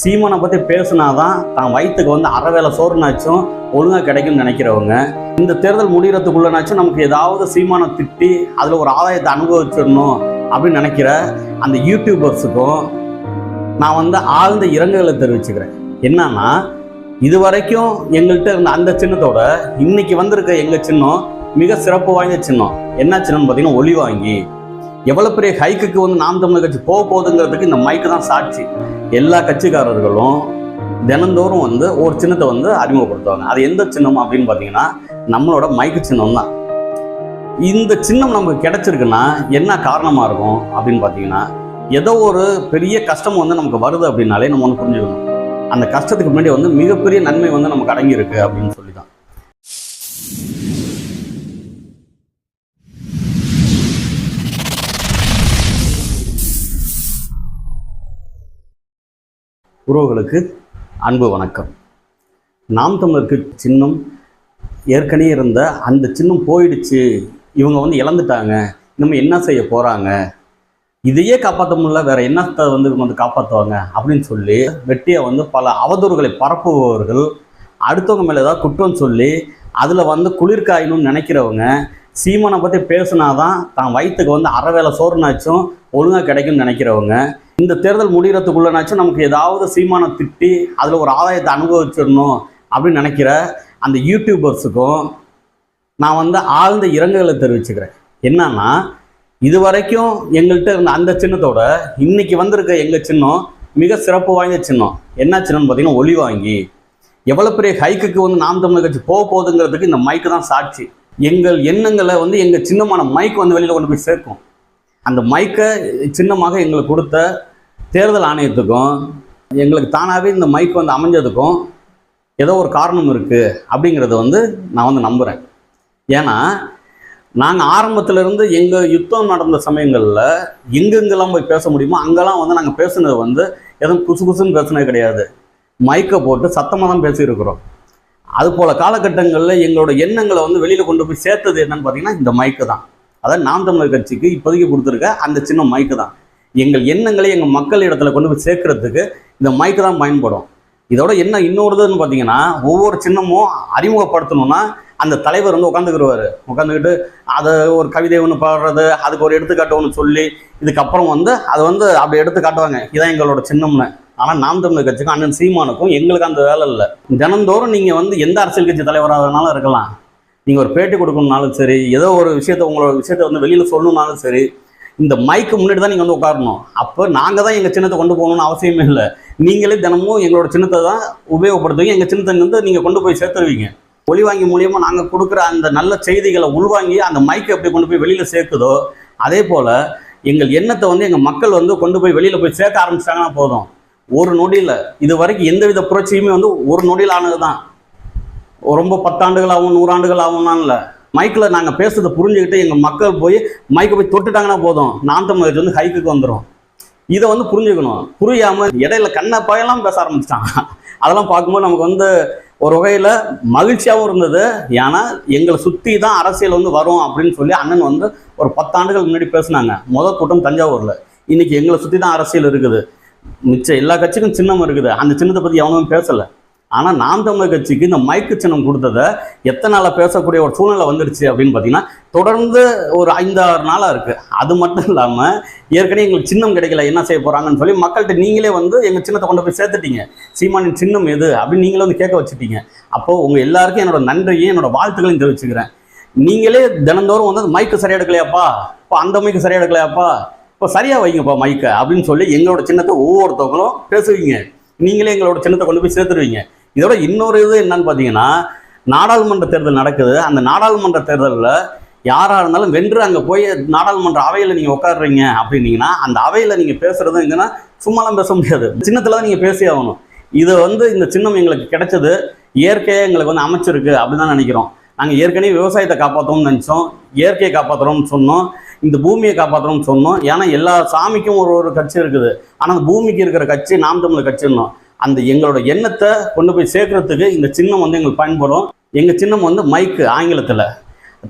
சீமானை பற்றி பேசுனாதான் தான் வயிற்றுக்கு வந்து அரை வேலை சோறுனாச்சும் ஒழுங்காக கிடைக்கும்னு நினைக்கிறவங்க. இந்த தேர்தல் முடிகிறதுக்குள்ளனாச்சும் நமக்கு ஏதாவது சீமானை திட்டி அதில் ஒரு ஆதாயத்தை அனுபவிச்சிடணும் அப்படின்னு நினைக்கிற அந்த யூடியூபர்ஸுக்கும் நான் வந்து ஆழ்ந்த இரங்கலை தெரிவிச்சுக்கிறேன். என்னன்னா இது வரைக்கும் எங்கள்கிட்ட இருந்த அந்த சின்னத்தோட இன்னைக்கு வந்திருக்க எங்கள் சின்னம் மிக சிறப்பு வாய்ந்த சின்னம். என்ன சின்னம்னு பார்த்தீங்கன்னா ஒளி வாங்கி. எவ்வளோ பெரிய ஹைக்குக்கு வந்து நாம் தமிழர் கட்சி போக போகுதுங்கிறதுக்கு இந்த மைக்கு தான் சாட்சி. எல்லா கட்சிக்காரர்களும் தினந்தோறும் வந்து ஒரு சின்னத்தை வந்து அறிமுகப்படுத்துவாங்க. அது எந்த சின்னம் அப்படின்னு பார்த்தீங்கன்னா நம்மளோட மைக்கு சின்னம் தான். இந்த சின்னம் நமக்கு கிடைச்சிருக்குன்னா என்ன காரணமாக இருக்கும் அப்படின்னு பார்த்தீங்கன்னா ஏதோ ஒரு பெரிய கஷ்டம் வந்து நமக்கு வருது அப்படின்னாலே நம்ம ஒன்று புரிஞ்சுக்கணும். அந்த கஷ்டத்துக்கு முன்னாடி வந்து மிகப்பெரிய நன்மை வந்து நமக்கு அடங்கியிருக்கு அப்படின்னு சொல்லி தான் உறவுகளுக்கு அன்பு வணக்கம். நாம் தமிழருக்கு சின்னம் ஏற்கனவே இருந்த அந்த சின்னம் போயிடுச்சு இவங்க வந்து இழந்துட்டாங்க நம்ம என்ன செய்ய போகிறாங்க இதையே காப்பாற்ற முடியல வேற என்னத்தை வந்து இவங்க வந்து காப்பாற்றுவாங்க அப்படின்னு சொல்லி வெட்டியை வந்து பல அவதூறுகளை பரப்புபவர்கள் அடுத்தவங்க மேலே ஏதாவது குற்றம் சொல்லி அதில் வந்து குளிர்காயணும்னு நினைக்கிறவங்க சீமானை பற்றி பேசுனாதான் தான் வயிற்றுக்கு வந்து அரை வேளை சோறுனாச்சும் ஒழுங்காக கிடைக்கும்னு நினைக்கிறவங்க இந்த தேர்தல் முடிகிறதுக்குள்ளனாச்சும் நமக்கு ஏதாவது சீமானை திட்டி அதில் ஒரு ஆதாயத்தை அனுபவிச்சிடணும் அப்படின்னு நினைக்கிற அந்த யூடியூபர்ஸுக்கும் நான் வந்து ஆழ்ந்த இரங்கலை தெரிவிச்சுக்கிறேன். என்னன்னா இது வரைக்கும் எங்கள்கிட்ட இருந்த அந்த சின்னத்தோட இன்னைக்கு வந்திருக்க எங்கள் சின்னம் மிக சிறப்பு வாய்ந்த சின்னம். என்ன சின்னம்னு பார்த்தீங்கன்னா ஒளி வாங்கி. எவ்வளோ பெரிய ஹைக்குக்கு வந்து நாம் தமிழர் கட்சி போக போகுதுங்கிறதுக்கு இந்த மைக்கு தான் சாட்சி. எங்கள் எண்ணங்களை வந்து எங்கள் சின்னமான மைக் வந்து வெளியில் கொண்டு போய் சேர்க்கும். அந்த மைக்கை சின்னமாக எங்களுக்கு கொடுத்த தேர்தல் ஆணையத்துக்கும் எங்களுக்கு தானாகவே இந்த மைக் வந்து அமைஞ்சதுக்கும் ஏதோ ஒரு காரணம் இருக்குது அப்படிங்கிறத வந்து நான் வந்து நம்புகிறேன் ஏன்னா நாங்கள் ஆரம்பத்திலேருந்து எங்கள் யுத்தம் நடந்த சமயங்களில் எங்கெங்கெல்லாம் போய் பேச முடியுமோ அங்கெல்லாம் வந்து நாங்கள் பேசுனது வந்து எதுவும் குசு குசுன்னு பேசுனது கிடையாது. மைக்கை போட்டு சத்தமாக தான் பேசியிருக்கிறோம். அது போல் காலகட்டங்களில் எங்களோட எண்ணங்களை வந்து வெளியில் கொண்டு போய் சேர்த்தது என்னன்னு பார்த்தீங்கன்னா இந்த மைக்கு தான். அதாவது நாம் தமிழர் கட்சிக்கு இப்போதைக்கு கொடுத்துருக்க அந்த சின்ன மைக்கு தான். எங்கள் எண்ணங்களை எங்கள் மக்கள் இடத்துல கொண்டு போய் சேர்க்கறதுக்கு இந்த மைக்கு தான் பயன்படும். இதோட என்ன இன்னொருதுன்னு பார்த்தீங்கன்னா ஒவ்வொரு சின்னமும் அறிமுகப்படுத்தணும்னா அந்த தலைவர் வந்து உட்காந்துக்கிடுவார் உட்காந்துக்கிட்டு அதை ஒரு கவிதை ஒன்று பாடுறது அதுக்கு ஒரு எடுத்துக்காட்டு ஒன்று சொல்லி இதுக்கப்புறம் வந்து அதை வந்து அப்படி எடுத்து காட்டுவாங்க. இதான் எங்களோட சின்னம்னு. ஆனால் நாம் தமிழர் கட்சிக்கும் அண்ணன் சீமானுக்கும் எங்களுக்கு அந்த வேலை இல்லை. தினந்தோறும் நீங்கள் வந்து எந்த அரசியல் கட்சி தலைவராகனாலும் இருக்கலாம். நீங்கள் ஒரு பேட்டி கொடுக்கணுனாலும் சரி ஏதோ ஒரு விஷயத்த உங்களோட விஷயத்த வந்து வெளியில் சொல்லணுன்னாலும் சரி இந்த மைக்கு முன்னாடி தான் நீங்கள் வந்து உட்காரணும். அப்போ நாங்கள் தான் எங்கள் சின்னத்தை கொண்டு போகணும்னு அவசியமே இல்லை. நீங்களே தினமும் எங்களோட சின்னத்தை தான் உபயோகப்படுத்துவீங்க. எங்கள் சின்னத்தை வந்து நீங்கள் கொண்டு போய் சேர்த்துருவீங்க. ஒளி வாங்கி மூலியமாக நாங்கள் கொடுக்குற அந்த நல்ல செய்திகளை உள்வாங்கி அந்த மைக்கை எப்படி கொண்டு போய் வெளியில் சேர்க்குதோ அதே போல் எங்கள் எண்ணத்தை வந்து எங்கள் மக்கள் வந்து கொண்டு போய் வெளியில் போய் சேர்க்க ஆரம்பிச்சிட்டாங்கன்னா போதும். ஒரு நொடியில் இது வரைக்கும் எந்தவித புரட்சியுமே வந்து ஒரு நொடியில் ஆனது தான் ரொம்ப பத்தாண்டுகள் ஆகும் நூறாண்டுகள் இல்லை. மைக்கில் நாங்கள் பேசுறதை புரிஞ்சுக்கிட்டு எங்கள் மக்கள் போய் மைக்கை போய் தொட்டுட்டாங்கன்னா போதும். நான் தமிழர் வந்து ஹைக்குக்கு வந்துடும் இதை வந்து புரிஞ்சுக்கணும். புரியாமல் இடையில கண்ணை பயெல்லாம் பேச ஆரம்பிச்சிட்டாங்க. அதெல்லாம் பார்க்கும்போது நமக்கு வந்து ஒரு வகையில் மகிழ்ச்சியாகவும் இருந்தது. ஏன்னா எங்களை சுற்றி தான் அரசியல் வந்து வரும் அப்படின்னு சொல்லி அண்ணன் வந்து ஒரு பத்தாண்டுகள் முன்னாடி பேசினாங்க. முதல் கூட்டம் தஞ்சாவூரில். இன்றைக்கி எங்களை சுற்றி தான் அரசியல் இருக்குது. மிச்சம் எல்லா கட்சிக்கும் சின்னம் இருக்குது. அந்த சின்னத்தை பற்றி எவனும் பேசலை. ஆனால் நாம் தமிழ் கட்சிக்கு இந்த மைக்கு சின்னம் கொடுத்ததை எத்தனை நாளாக பேசக்கூடிய ஒரு சூழ்நிலை வந்துடுச்சு அப்படின்னு பார்த்தீங்கன்னா தொடர்ந்து ஒரு ஐந்தாறு நாளாக இருக்குது அது மட்டும் இல்லாமல் ஏற்கனவே எங்களுக்கு சின்னம் கிடைக்கல என்ன செய்ய போகிறாங்கன்னு சொல்லி மக்கள்கிட்ட நீங்களே வந்து எங்கள் சின்னத்தை கொண்டு போய் சேர்த்துட்டீங்க. சீமானின் சின்னம் எது அப்படின்னு நீங்களே வந்து கேட்க வச்சுட்டீங்க. அப்போது உங்கள் எல்லாருக்கும் என்னோட நன்றியும் என்னோட வாழ்த்துக்களையும் தெரிவிச்சுக்கிறேன். நீங்களே தினந்தோறும் வந்து மைக்கு சரியாக எடுக்கலையாப்பா? இப்போ அந்த மைக்கு சரியாக எடுக்கலையாப்பா? இப்போ சரியாக வைங்கப்பா மைக்கை அப்படின்னு சொல்லி எங்களோட சின்னத்தை ஒவ்வொருத்தவங்களும் பேசுவீங்க. நீங்களே எங்களோட சின்னத்தை கொண்டு போய் சேர்த்துருவீங்க. இதோட இன்னொரு இது என்னன்னு பார்த்தீங்கன்னா நாடாளுமன்ற தேர்தல் நடக்குது. அந்த நாடாளுமன்ற தேர்தலில் யாராக இருந்தாலும் வென்று அங்கே போய் நாடாளுமன்ற அவையில் நீங்கள் உட்காடுறீங்க அப்படின்னீங்கன்னா அந்த அவையில் நீங்கள் பேசுகிறது எங்கன்னா சும்மாலாம் பேச முடியாது. சின்னத்தில் தான் நீங்கள் பேசி ஆகணும். இது வந்து இந்த சின்னம் எங்களுக்கு கிடைச்சது. இயற்கையாக எங்களுக்கு வந்து அமைச்சிருக்கு அப்படின்னு தான் நினைக்கிறோம். நாங்கள் ஏற்கனவே விவசாயத்தை காப்பாற்றணும்னு நினச்சோம். இயற்கையை காப்பாற்றுறோம்னு சொன்னோம். இந்த பூமியை காப்பாற்றுறோம்னு சொன்னோம். ஏன்னா எல்லா சாமிக்கும் ஒரு ஒரு கட்சி இருக்குது. ஆனால் அந்த பூமிக்கு இருக்கிற கட்சி நாம் தமிழ் கட்சின்னோம். அந்த எங்களோட எண்ணத்தை கொண்டு போய் சேர்க்கறதுக்கு இந்த சின்னம் வந்து எங்களுக்கு பயன்படும். எங்கள் சின்னம் வந்து மைக்கு ஆங்கிலத்தில்.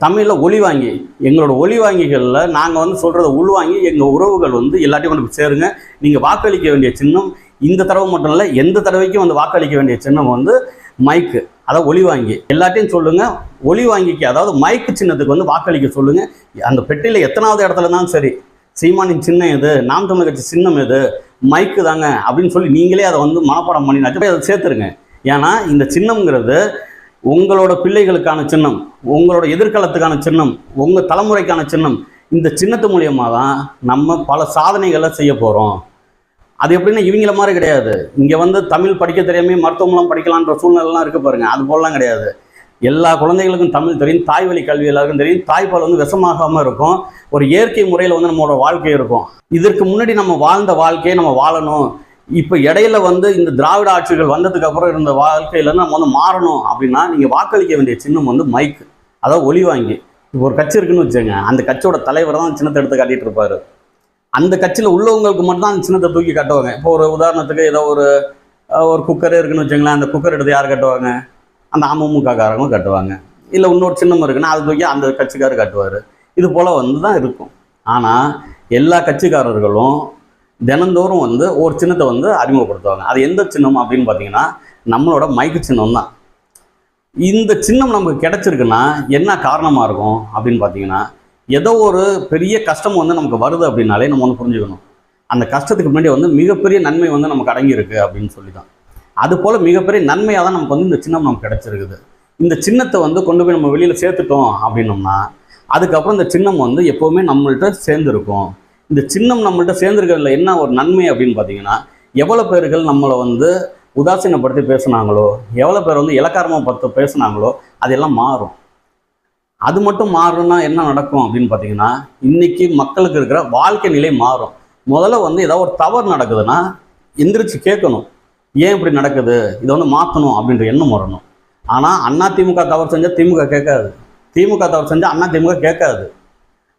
தமிழில் ஒளி வாங்கி எங்களோட ஒளி வாங்கிகளில் நாங்கள் வந்து சொல்கிறத உள்வாங்கி எங்கள் உறவுகள் வந்து எல்லாத்தையும் கொண்டு போய் சேருங்க. நீங்கள் வாக்களிக்க வேண்டிய சின்னம் இந்த தடவை மட்டும் இல்லை எந்த தடவைக்கும் வந்து வாக்களிக்க வேண்டிய சின்னம் வந்து மைக்கு அதாவது ஒளி வாங்கி. எல்லாத்தையும் சொல்லுங்கள் ஒளி வாங்கிக்கு அதாவது மைக்கு சின்னத்துக்கு வந்து வாக்களிக்க சொல்லுங்கள் அந்த பெட்டியில் எத்தனாவது இடத்துல தான் சரி. சீமானின் சின்னம் எது? நாம் தமிழ் கட்சி சின்னம் எது? மைக்கு தாங்க அப்படின்னு சொல்லி நீங்களே அதை வந்து மனப்பாடம் பண்ணினாச்சு. அதை சேர்த்துருங்க. ஏன்னா இந்த சின்னம்ங்கிறது உங்களோட பிள்ளைகளுக்கான சின்னம் உங்களோட எதிர்காலத்துக்கான சின்னம் உங்கள் தலைமுறைக்கான சின்னம். இந்த சின்னத்து மூலியமாக தான் நம்ம பல சாதனைகளை செய்ய போகிறோம் அது எப்படின்னா இவங்கள மாதிரி கிடையாது. இங்கே வந்து தமிழ் படிக்க தெரியாமல் மருத்துவமெல்லாம் படிக்கலான்ற சூழ்நிலைலாம் இருக்குது பாருங்க. அது போலலாம் கிடையாது. எல்லா குழந்தைகளுக்கும் தமிழ் தெரியும் தாய் வழி கல்வி எல்லாருக்கும் தெரியும். தாய்ப்பால் வந்து விஷமாகாமல் இருக்கும். ஒரு இயற்கை முறையில் வந்து நம்மளோட வாழ்க்கை இருக்கும். இதற்கு முன்னாடி நம்ம வாழ்ந்த வாழ்க்கையை நம்ம வாழணும். இப்போ இடையில வந்து இந்த திராவிட ஆட்சிகள் வந்ததுக்கு அப்புறம் இருந்த வாழ்க்கையிலேருந்து நம்ம வந்து மாறணும் அப்படின்னா நீங்கள் வாக்களிக்க வேண்டிய சின்னம் வந்து மைக் அதாவது ஒளி வாங்கி. இப்போ ஒரு கட்சி இருக்குன்னு வச்சுங்க அந்த கட்சியோட தலைவர் தான் சின்னத்தை எடுத்து காட்டிட்டு இருப்பாரு. அந்த கட்சியில் உள்ளவங்களுக்கு மட்டும்தான் அந்த சின்னத்தை தூக்கி கட்டுவாங்க. இப்போ ஒரு உதாரணத்துக்கு ஏதோ ஒரு ஒரு குக்கர் இருக்குன்னு வச்சுங்களேன் அந்த குக்கர் எடுத்து யார் கட்டுவாங்க? அந்த அமமுக கட்டுவாங்க. இல்லை இன்னொரு சின்னம் இருக்குன்னா அது தூக்கி அந்த கட்சிக்காரர் கட்டுவார். இது போல் வந்து தான் இருக்கும். ஆனால் எல்லா கட்சிக்காரர்களும் தினந்தோறும் வந்து ஒரு சின்னத்தை வந்து அறிமுகப்படுத்துவாங்க. அது எந்த சின்னம் அப்படின்னு பார்த்தீங்கன்னா நம்மளோட மைக்கு சின்னம் தான் இந்த சின்னம் நமக்கு கிடைச்சிருக்குன்னா என்ன காரணமாக இருக்கும் அப்படின்னு பார்த்தீங்கன்னா ஏதோ ஒரு பெரிய கஷ்டம் வந்து நமக்கு வருது அப்படின்னாலே நம்ம ஒன்று புரிஞ்சுக்கணும். அந்த கஷ்டத்துக்கு முன்னாடி வந்து மிகப்பெரிய நன்மை வந்து நமக்கு அடங்கியிருக்கு அப்படின்னு சொல்லி தான் அது போல் மிகப்பெரிய நன்மையாக தான் நமக்கு வந்து இந்த சின்னம் நமக்கு கிடச்சிருக்குது. இந்த சின்னத்தை வந்து கொண்டு போய் நம்ம வெளியில் சேர்த்துட்டோம் அப்படின்னோம்னா அதுக்கப்புறம் இந்த சின்னம் வந்து எப்போவுமே நம்மள்கிட்ட சேர்ந்துருக்கும். இந்த சின்னம் நம்மள்கிட்ட சேர்ந்துருக்கிறதுல என்ன ஒரு நன்மை அப்படின்னு பார்த்தீங்கன்னா எவ்வளோ பேர்கள் நம்மளை வந்து உதாசீனப்படுத்தி பேசுனாங்களோ எவ்வளோ பேர் வந்து இலக்காரமாக பார்த்து பேசுனாங்களோ அதெல்லாம் மாறும். அது மட்டும் மாறணும்னா என்ன நடக்கும் அப்படின்னு பார்த்தீங்கன்னா இன்னைக்கு மக்களுக்கு இருக்கிற வாழ்க்கை நிலை மாறும். முதல்ல வந்து ஏதாவது ஒரு தவறு நடக்குதுன்னா எந்திரிச்சு கேட்கணும். ஏன் இப்படி நடக்குது? இதை வந்து மாற்றணும் அப்படின்ற எண்ணம் வரணும். ஆனால் அண்ணா திமுக தவறு செஞ்சால் திமுக கேட்காது. திமுக தவறு செஞ்சால் அண்ணா திமுக கேட்காது.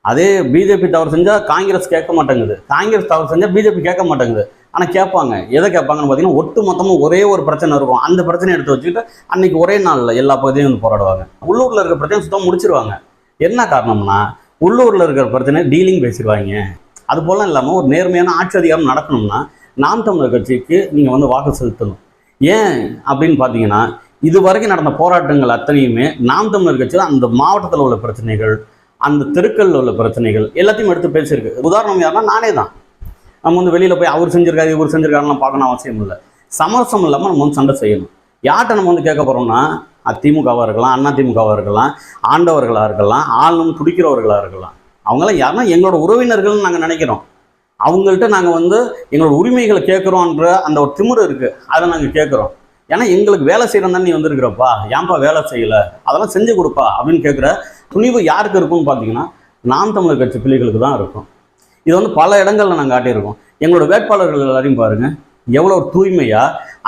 அதே பிஜேபி தவறு செஞ்சால் காங்கிரஸ் கேட்க மாட்டேங்குது. காங்கிரஸ் தவறு செஞ்சால் பிஜேபி கேட்க மாட்டேங்குது. ஆனால் கேட்பாங்க. எதை கேட்பாங்கன்னு பார்த்தீங்கன்னா ஒட்டு மொத்தமும் ஒரே ஒரு பிரச்சனை இருக்கும். அந்த பிரச்சனையை எடுத்து வச்சுக்கிட்டு அன்னைக்கு ஒரே நாளில் எல்லா பகுதியும் வந்து போராடுவாங்க. உள்ளூரில் இருக்கிற பிரச்சனை சுத்தம் முடிச்சிருவாங்க. என்ன காரணம்னா உள்ளூரில் இருக்கிற பிரச்சனை டீலிங் பேசிடுவாங்க. அது போலாம் இல்லாமல் ஒரு நேர்மையான ஆட்சி அதிகாரம் நடக்கணும்னா நாம் தமிழர் கட்சிக்கு நீங்கள் வந்து வாக்கு செலுத்தணும். ஏன் அப்படின்னு பார்த்தீங்கன்னா இது வரைக்கும் நடந்த போராட்டங்கள் அத்தனையுமே நாம் தமிழர் கட்சி தான் அந்த மாவட்டத்தில் உள்ள பிரச்சனைகள் அந்த தெருக்களில் உள்ள பிரச்சனைகள் எல்லாத்தையும் எடுத்து பேசியிருக்கு. உதாரணம் யாருன்னா நானே தான். நம்ம வந்து வெளியில் போய் அவர் செஞ்சிருக்காரு இவர் செஞ்சிருக்காருலாம் பார்க்கணும் அவசியம் இல்லை. சமரசம் இல்லாமல் நம்ம வந்து சண்டை செய்யணும். யார்கிட்ட நம்ம வந்து கேட்க போகிறோம்னா அதிமுகவாக இருக்கலாம் அண்ணா திமுகவாக இருக்கலாம் ஆண்டவர்களாக இருக்கலாம் ஆளும் துடிக்கிறவர்களாக இருக்கலாம். அவங்களாம் யாருன்னா எங்களோட உறவினர்கள்னு நாங்கள் நினைக்கிறோம். அவங்கள்ட்ட நாங்கள் வந்து எங்களோட உரிமைகளை கேட்குறோன்ற அந்த ஒரு திமிரு இருக்குது அதை நாங்கள் கேட்குறோம். ஏன்னா எங்களுக்கு வேலை செய்கிறோம் தான் நீ வந்திருக்கிறப்பா? ஏன்பா வேலை செய்யலை? அதெல்லாம் செஞ்சு கொடுப்பா அப்படின்னு கேட்குற துணிவு யாருக்கு இருக்கும்னு பார்த்தீங்கன்னா நாம் தமிழர் கட்சி பிள்ளைகளுக்கு தான் இருக்கும். இது வந்து பல இடங்களில் நாங்கள் காட்டியிருக்கோம். எங்களோட வேட்பாளர்கள் எல்லாரையும் பாருங்கள் எவ்வளோ ஒரு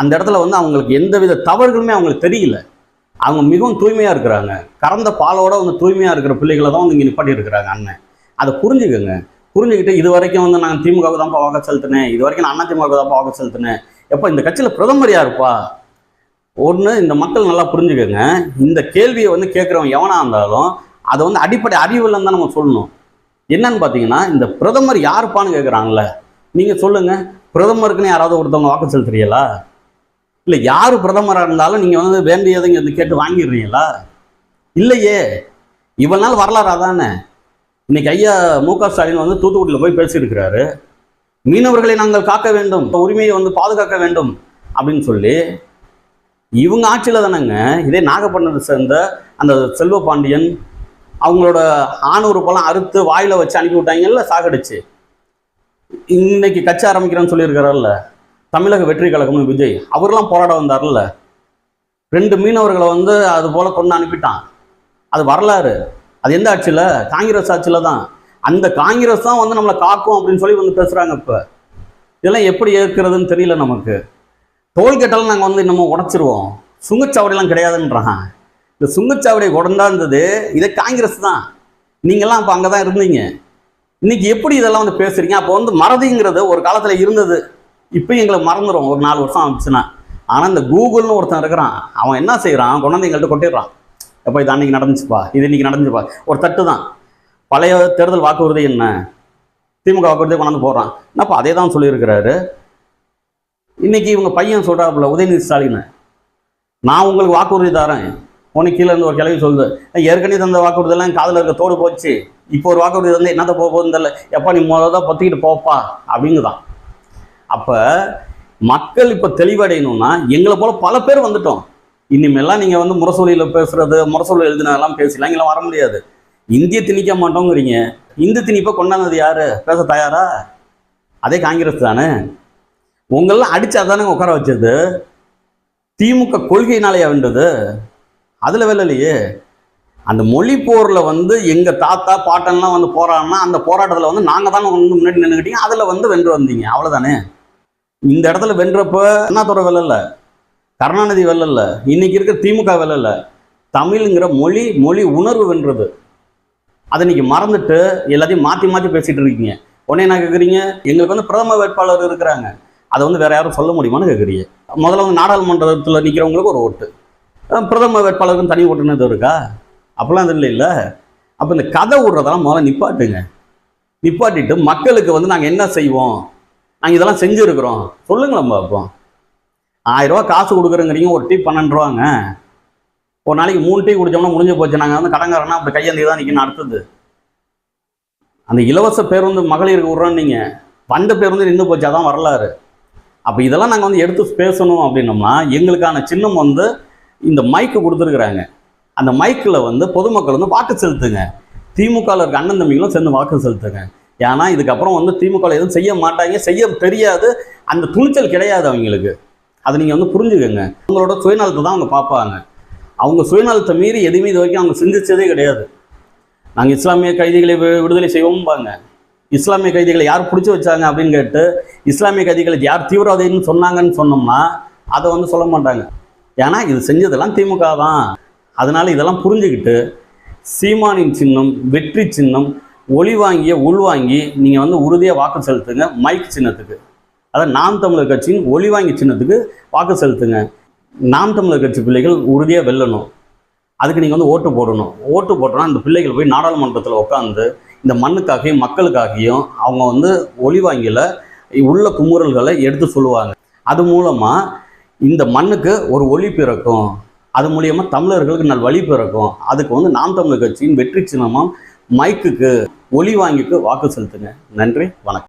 அந்த இடத்துல வந்து அவங்களுக்கு எந்தவித தவறுகளுமே அவங்களுக்கு தெரியல. அவங்க மிகவும் தூய்மையாக இருக்கிறாங்க. கறந்த பாலோட வந்து தூய்மையாக இருக்கிற பிள்ளைகளை தான் வந்து இங்கே நிப்பாட்டி இருக்கிறாங்க அண்ணன். அதை புரிஞ்சுக்கோங்க. புரிஞ்சுக்கிட்டு இது வரைக்கும் வந்து நான் திமுகவுக்கு தான்ப்பா வாக்கு செலுத்தினேன். இது வரைக்கும் நான் அண்ணா திமுகவுக்கு தான்ப்பா வாக்கு செலுத்தினேன். எப்போ இந்த கட்சியில் பிரதமர் யாருப்பா? ஒன்று இந்த மக்கள் நல்லா புரிஞ்சுக்கோங்க. இந்த கேள்வியை வந்து கேட்குறவன் எவனாக இருந்தாலும் அதை வந்து அடிப்படை அறிவுலன்னு தான் நம்ம சொல்லணும். என்னன்னு பார்த்தீங்கன்னா இந்த பிரதமர் யாருப்பான்னு கேட்குறாங்களே? நீங்கள் சொல்லுங்கள் பிரதமருக்குன்னு யாராவது ஒருத்தவங்க வாக்கு செலுத்துறீங்களா? இல்லை யார் பிரதமராக இருந்தாலும் நீங்கள் வந்து வேண்டியதை இங்கே வந்து கேட்டு வாங்கிடுறீங்களா? இல்லையே. இவ்வளோ நாள் வரலாறா தானே? இன்னைக்கு ஐயா மு க ஸ்டாலின் வந்து தூத்துக்குடியில் போய் பேசியிருக்கிறாரு. மீனவர்களை நாங்கள் காக்க வேண்டும் உரிமையை வந்து பாதுகாக்க வேண்டும் அப்படின்னு சொல்லி இவங்க ஆட்சியில் தானேங்க இதே நாகப்பட்டினத்தை சேர்ந்த அந்த செல்வ பாண்டியன் அவங்களோட பழம் அறுத்து வாயில் வச்சு அனுப்பி விட்டாங்கல்ல சாகடிச்சு. இன்னைக்கு கட்சி ஆரம்பிக்கிறேன்னு சொல்லியிருக்கிறார்ல தமிழக வெற்றி கழகம்னு விஜய் அவர்லாம் போராட வந்தார்ல. ரெண்டு மீனவர்களை வந்து அது போல கொண்டு அனுப்பிட்டான். அது வரலாறு. அது எந்த ஆட்சியில்? காங்கிரஸ் ஆட்சியில் தான். அந்த காங்கிரஸ் தான் வந்து நம்மளை காக்கும் அப்படின்னு சொல்லி வந்து பேசுகிறாங்க இப்போ. இதெல்லாம் எப்படி ஏற்கிறதுன்னு தெரியல நமக்கு. டோல்கேட்டெல்லாம் நாங்கள் வந்து இன்னமும் உடச்சிருவோம். சுங்கச்சாவடிலாம் கிடையாதுன்றான் இந்த சுங்கச்சாவடி உடந்தா இருந்தது இதே காங்கிரஸ் தான். நீங்கள்லாம் அப்போ அங்கே தான் இருந்தீங்க. இன்னைக்கு எப்படி இதெல்லாம் வந்து பேசுறீங்க? அப்போ வந்து மறதிங்கிறது ஒரு காலத்தில் இருந்தது. இப்போ எங்களை மறந்துடும் ஒரு நாலு வருஷம் ஆச்சுன்னா. ஆனால் இந்த கூகுள்னு ஒருத்தன் இருக்கிறான். அவன் என்ன செய்கிறான் கொண்டாந்து எங்கள்கிட்ட கொட்டிடுறான். எப்போ இது அன்னைக்கு நடந்துச்சுப்பா. இது இன்னைக்கு நடந்துச்சுப்பா. ஒரு தட்டு தான் பழைய தேர்தல் வாக்குறுதி என்ன? திமுக வாக்குறுதி கொண்டாந்து போடுறான். என்னப்பா அதே தான் சொல்லியிருக்கிறாரு. இன்னைக்கு இவங்க பையன் சொல்கிறாப்புல உதயநிதி ஸ்டாலின். நான் உங்களுக்கு வாக்குறுதி தரேன். உனக்கு கீழே இருந்து ஒரு கிளவி சொல்லுது. ஏற்கனவே தந்த வாக்குறுதியெல்லாம் காதில் இருக்க தோடு போச்சு. இப்போ ஒரு வாக்குறுதி வந்து என்னத்த போக போகுதுன்னு தெரியல. எப்பா நீ முதல்ல தான் பற்றிக்கிட்டு போப்பா அப்படிங்குதான். அப்போ மக்கள் இப்போ தெளிவடையணும்னா எங்களை போல பல பேர் வந்துட்டோம். இனிமேல்லாம் நீங்கள் வந்து முரசொலியில் பேசுறது முரசொலி எழுதினதெல்லாம் பேசலாம் இங்கெல்லாம் வர முடியாது. இந்திய திணிக்க மாட்டோங்கிறீங்க. இந்து திணிப்பை கொண்டாந்தது யார்? பேச தயாரா? அதே காங்கிரஸ் தானே. உங்களெல்லாம் அடித்து அதானே உட்கார வச்சது? திமுக கொள்கையினாலேயா வேண்டது? அதில் வெள்ளலையே அந்த மொழி போரில் வந்து எங்கள் தாத்தா பாட்டன்லாம் வந்து போராடினா அந்த போராட்டத்தில் வந்து நாங்கள் தானே வந்து முன்னாடி நின்றுக்கிட்டீங்க அதில் வந்து வென்று வந்தீங்க. அவ்வளோதானே இந்த இடத்துல வென்றப்ப அண்ணாதுரை வெள்ளலை கருணாநிதி வெல்லல இன்னைக்கு இருக்க திமுக வெல்லல தமிழ்ங்கிற மொழி மொழி உணர்வு வென்றது. அதை இன்னைக்கு மறந்துட்டு எல்லாத்தையும் மாற்றி மாற்றி பேசிட்டு இருக்கீங்க. உடனே என்ன கேட்குறீங்க எங்களுக்கு வந்து பிரதம வேட்பாளர் இருக்கிறாங்க. அதை வந்து வேற யாரும் சொல்ல முடியுமான்னு கேட்குறீங்க முதல்ல வந்து நாடாளுமன்றத்தில் நிற்கிறவங்களுக்கு ஒரு ஓட்டு. பிரதம வேட்பாளருக்கும் தனி ஓட்டுன்னு எதுவும் இருக்கா? அப்போல்லாம் அது இல்லை அப்போ இந்த கதை விடுறதெல்லாம் முதல்ல நிப்பாட்டுங்க. நிப்பாட்டிட்டு மக்களுக்கு வந்து நாங்கள் என்ன செய்வோம்? நாங்கள் இதெல்லாம் செஞ்சுருக்குறோம். சொல்லுங்களேன் பார்ப்போம் ஆயிரம் ரூபா காசு கொடுக்குறேங்கிறீங்க ஒரு டீ பன்னெண்டு ரூபாங்க. ஒரு நாளைக்கு மூணு டீ குடிச்சோம்னா முடிஞ்சு போச்சு. நாங்கள் வந்து கடங்காரனா அப்படி கையேந்தி தான் நிற்கணும் அடுத்தது அந்த இலவச பேருந்து மகளிருக்கு விட்றோம் நீங்கள் வந்த பேருந்து நின்று போச்சு அதான் வரலாறு. அப்போ இதெல்லாம் நாங்கள் வந்து எடுத்து பேசணும் அப்படின்னோம்னா எங்களுக்கான சின்னம் வந்து இந்த மைக்கு கொடுத்துருக்குறாங்க. அந்த மைக்கில் வந்து பொதுமக்கள் வந்து வாக்கு செலுத்துங்க. திமுகவில் இருக்க அண்ணன் தம்பிகளும் சேர்ந்து வாக்கு செலுத்துங்க. ஏன்னா இதுக்கப்புறம் வந்து திமுகவில் எதுவும் செய்ய மாட்டாங்க. செய்ய தெரியாது. அந்த துணிச்சல் கிடையாது அவங்களுக்கு. அதை நீங்கள் வந்து புரிஞ்சுக்கோங்க. அவங்களோட சுயநலத்தை தான் அவங்க பார்ப்பாங்க. அவங்க சுயநலத்தை மீறி எதுவுமே இது வரைக்கும் அவங்க சிந்திச்சதே கிடையாது. நாங்கள் இஸ்லாமிய கைதிகளை வி- விடுதலை செய்வோம்பாங்க. இஸ்லாமிய கைதிகளை யார் பிடிச்சி வச்சாங்க அப்படின்னு கேட்டு இஸ்லாமிய கைதிகளுக்கு யார் தீவிரவாதின்னு சொன்னாங்கன்னு சொன்னோம்னா அதை வந்து சொல்ல மாட்டாங்க. ஏன்னா இது செஞ்சதெல்லாம் திமுக தான். அதனால் இதெல்லாம் புரிஞ்சுக்கிட்டு சீமானின் சின்னம் வெற்றி சின்னம் ஒளி வாங்கிய உள்வாங்கி நீங்கள் வந்து உறுதியாக வாக்கு செலுத்துங்க மைக் சின்னத்துக்கு. அதாவது நாம் தமிழர் கட்சியின் ஒளி வாங்கி சின்னத்துக்கு வாக்கு செலுத்துங்க. நாம் தமிழர் கட்சி பிள்ளைகள் உறுதியாக வெல்லணும். அதுக்கு நீங்கள் வந்து ஓட்டு போடணும். ஓட்டு போட்டோன்னா அந்த பிள்ளைகள் போய் நாடாளுமன்றத்தில் உட்காந்து இந்த மண்ணுக்காகவும் மக்களுக்காகவும் அவங்க வந்து ஒளி வாங்கியில் உள்ள குமுறல்களை எடுத்து சொல்லுவாங்க. அது மூலமாக இந்த மண்ணுக்கு ஒரு ஒளி பிறக்கும். அது மூலியமாக தமிழர்களுக்கு நல் வழி பிறக்கும். அதுக்கு வந்து நாம் தமிழர் கட்சியின் வெற்றி சின்னமாக மைக்குக்கு ஒளி வாங்கிக்கு வாக்கு செலுத்துங்க. நன்றி வணக்கம்.